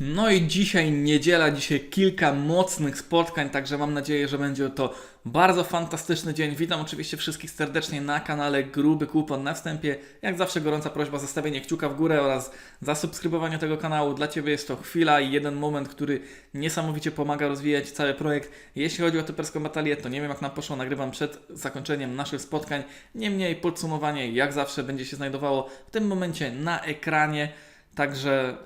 No i dzisiaj niedziela, dzisiaj kilka mocnych spotkań, także mam nadzieję, że będzie to bardzo fantastyczny dzień. Witam oczywiście wszystkich serdecznie na kanale Gruby Kupon na wstępie. Jak zawsze gorąca prośba zostawienie kciuka w górę oraz zasubskrybowanie tego kanału. Dla Ciebie jest to chwila i jeden moment, który niesamowicie pomaga rozwijać cały projekt. Jeśli chodzi o typerską batalię, to nie wiem jak nam poszło, nagrywam przed zakończeniem naszych spotkań. Niemniej podsumowanie jak zawsze będzie się znajdowało w tym momencie na ekranie. Także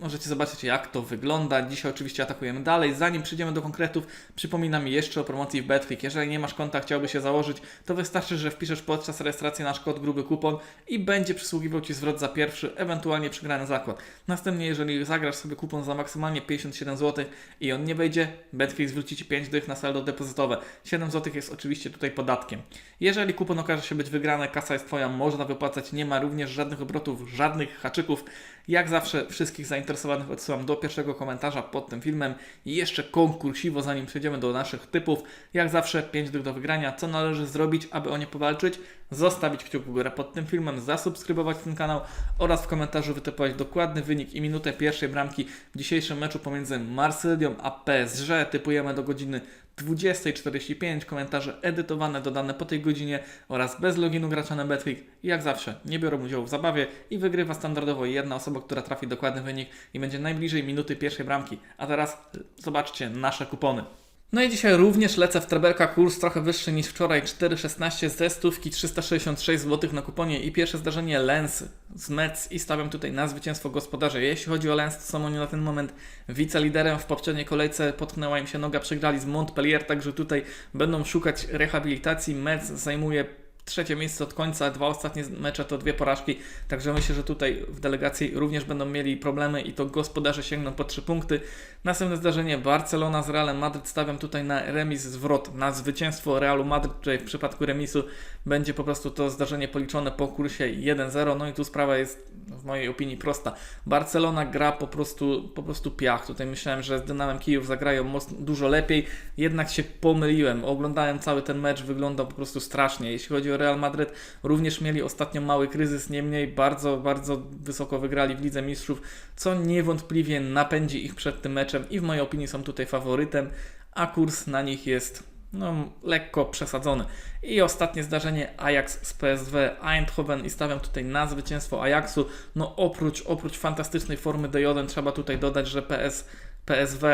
możecie zobaczyć, jak to wygląda. Dzisiaj oczywiście atakujemy dalej. Zanim przejdziemy do konkretów, przypominam jeszcze o promocji w Betfik. Jeżeli nie masz konta, chciałbyś się założyć, to wystarczy, że wpiszesz podczas rejestracji nasz kod gruby kupon i będzie przysługiwał Ci zwrot za pierwszy, ewentualnie przegrany zakład. Następnie, jeżeli zagrasz sobie kupon za maksymalnie 57 zł i on nie wejdzie, Betfik zwróci Ci 5 dych na saldo depozytowe. 7 zł jest oczywiście tutaj podatkiem. Jeżeli kupon okaże się być wygrany, kasa jest Twoja, można wypłacać, nie ma również żadnych obrotów, żadnych haczyków. Jak zawsze wszystkich zainteresowanych odsyłam do pierwszego komentarza pod tym filmem i jeszcze konkursiwo, zanim przejdziemy do naszych typów. Jak zawsze 5 dych do wygrania. Co należy zrobić, aby o nie powalczyć? Zostawić kciuk w górę pod tym filmem, zasubskrybować ten kanał oraz w komentarzu wytypować dokładny wynik i minutę pierwszej bramki w dzisiejszym meczu pomiędzy Marsylią a PSG. Typujemy do godziny 20.45. Komentarze edytowane, dodane po tej godzinie oraz bez loginu gracza na Betclick. Jak zawsze nie biorą udziału w zabawie i wygrywa standardowo jedna osoba, która trafi dokładny wynik i będzie najbliżej minuty pierwszej bramki. A teraz zobaczcie nasze kupony. No i dzisiaj również lecę w Trebelka kurs trochę wyższy niż wczoraj 4,16 ze stówki 366 zł na kuponie i pierwsze zdarzenie Lens z Mets i stawiam tutaj na zwycięstwo gospodarzy. Jeśli chodzi o Lens, to są oni na ten moment wiceliderem. W poprzedniej kolejce potknęła im się noga, przegrali z Montpellier, także tutaj będą szukać rehabilitacji. Mets zajmuje trzecie miejsce od końca, dwa ostatnie mecze to dwie porażki, także myślę, że tutaj w delegacji również będą mieli problemy i to gospodarze sięgną po trzy punkty. Następne zdarzenie Barcelona z Realem Madryt, stawiam tutaj na remis zwrot, na zwycięstwo Realu Madryt, tutaj w przypadku remisu będzie po prostu to zdarzenie policzone po kursie 1-0, no i tu sprawa jest w mojej opinii prosta. Barcelona gra po prostu, po prostu piach, tutaj myślałem, że z Dynamem Kijów zagrają mocno, dużo lepiej, jednak się pomyliłem, oglądałem cały ten mecz, wyglądał po prostu strasznie, jeśli chodzi o Real Madryt, również mieli ostatnio mały kryzys, niemniej bardzo, bardzo wysoko wygrali w Lidze Mistrzów, co niewątpliwie napędzi ich przed tym meczem i w mojej opinii są tutaj faworytem, a kurs na nich jest no, lekko przesadzony. I ostatnie zdarzenie Ajax z PSW Eindhoven i stawiam tutaj na zwycięstwo Ajaxu. No oprócz, oprócz fantastycznej formy D1 trzeba tutaj dodać, że PS, PSW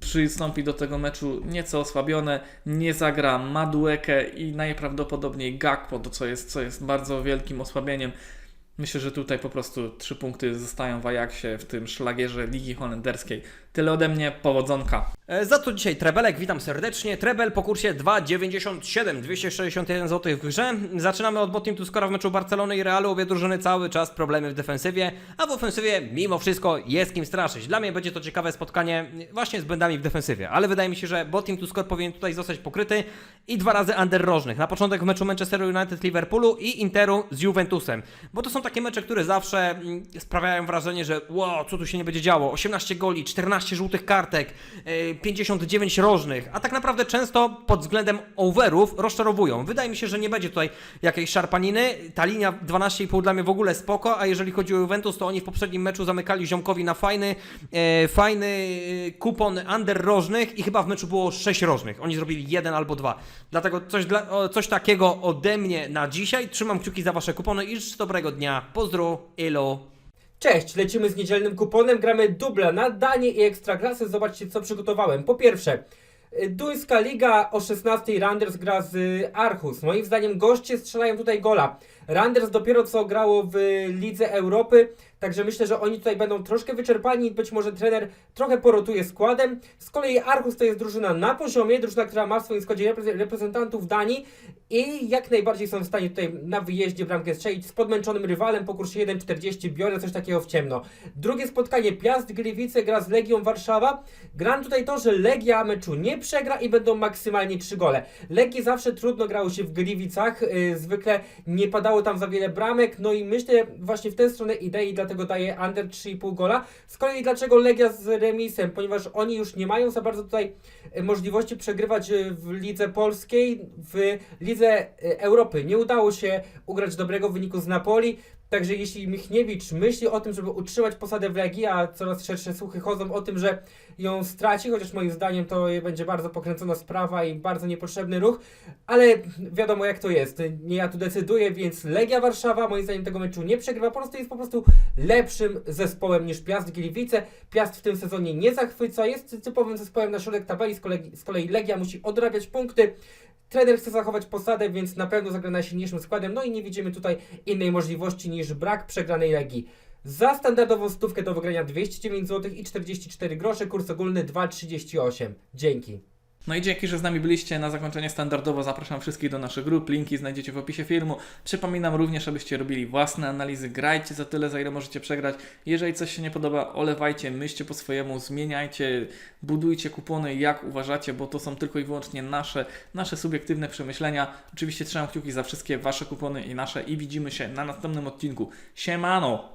przystąpi do tego meczu nieco osłabione, nie zagra Maduekę i najprawdopodobniej Gakpo, to co jest, co jest bardzo wielkim osłabieniem. Myślę, że tutaj po prostu trzy punkty zostają w Ajaxie w tym szlagierze Ligi Holenderskiej. Tyle ode mnie, powodzonka. E, Za to dzisiaj Trebelek, witam serdecznie. Trebel po kursie 2,97, 261 zł w grze. Zaczynamy od Botim Tuskora w meczu Barcelony i Realu. Obie drużyny cały czas problemy w defensywie, a w ofensywie mimo wszystko jest kim straszyć. Dla mnie będzie to ciekawe spotkanie właśnie z błędami w defensywie, ale wydaje mi się, że Botim Tuskor powinien tutaj zostać pokryty i dwa razy under rożnych. Na początek w meczu Manchester United Liverpoolu i Interu z Juventusem, bo to są takie mecze, które zawsze mm, sprawiają wrażenie, że wow, co tu się nie będzie działo. 18 goli, 14 żółtych kartek, e, 59 rożnych, a tak naprawdę często pod względem overów rozczarowują. Wydaje mi się, że nie będzie tutaj jakiejś szarpaniny. Ta linia 12,5 dla mnie w ogóle spoko, a jeżeli chodzi o Juventus, to oni w poprzednim meczu zamykali ziomkowi na fajny, e, fajny e, kupon under rożnych i chyba w meczu było 6 rożnych. Oni zrobili jeden albo dwa. Dlatego coś, dla, coś takiego ode mnie na dzisiaj. Trzymam kciuki za wasze kupony i życzę dobrego dnia. Pozdro, elo. Cześć, lecimy z niedzielnym kuponem, gramy dubla na Danie i Ekstraklasy. Zobaczcie co przygotowałem. Po pierwsze, y, Duńska Liga o 16 Randers gra z y, Archus. Moim zdaniem goście strzelają tutaj gola. Randers dopiero co grało w Lidze Europy, także myślę, że oni tutaj będą troszkę wyczerpani. Być może trener trochę porotuje składem. Z kolei Archus to jest drużyna na poziomie, drużyna, która ma w swoim składzie repre- reprezentantów Danii i jak najbardziej są w stanie tutaj na wyjeździe bramkę strzelić z podmęczonym rywalem po kursie 1,40. Biorę coś takiego w ciemno. Drugie spotkanie Piast Gliwice gra z Legią Warszawa. Gram tutaj to, że Legia meczu nie przegra i będą maksymalnie 3 gole. Legii zawsze trudno grało się w Gliwicach, yy, zwykle nie padało tam za wiele bramek, no i myślę właśnie w tę stronę idei, dlatego daję under 3,5 gola. Z kolei dlaczego Legia z remisem? Ponieważ oni już nie mają za bardzo tutaj y, możliwości przegrywać y, w lidze polskiej, w lidze y, Europy. Nie udało się ugrać dobrego wyniku z Napoli. Także jeśli Michniewicz myśli o tym, żeby utrzymać posadę w Legii, a coraz szersze słuchy chodzą o tym, że ją straci, chociaż moim zdaniem to będzie bardzo pokręcona sprawa i bardzo niepotrzebny ruch, ale wiadomo jak to jest. Nie ja tu decyduję, więc Legia Warszawa moim zdaniem tego meczu nie przegrywa, po prostu jest po prostu lepszym zespołem niż Piast Gliwice. Piast w tym sezonie nie zachwyca, jest typowym zespołem na środek tabeli, z kolei, z kolei Legia musi odrabiać punkty. Trener chce zachować posadę, więc na pewno zagra najsilniejszym składem, no i nie widzimy tutaj innej możliwości niż brak przegranej Legii. Za standardową stówkę do wygrania 209 zł i 44 grosze, kurs ogólny 2,38. Dzięki. No i dzięki, że z nami byliście. Na zakończenie standardowo zapraszam wszystkich do naszych grup. Linki znajdziecie w opisie filmu. Przypominam również, abyście robili własne analizy. Grajcie za tyle, za ile możecie przegrać. Jeżeli coś się nie podoba, olewajcie, myślcie po swojemu, zmieniajcie, budujcie kupony jak uważacie, bo to są tylko i wyłącznie nasze, nasze subiektywne przemyślenia. Oczywiście trzymam kciuki za wszystkie wasze kupony i nasze i widzimy się na następnym odcinku. Siemano!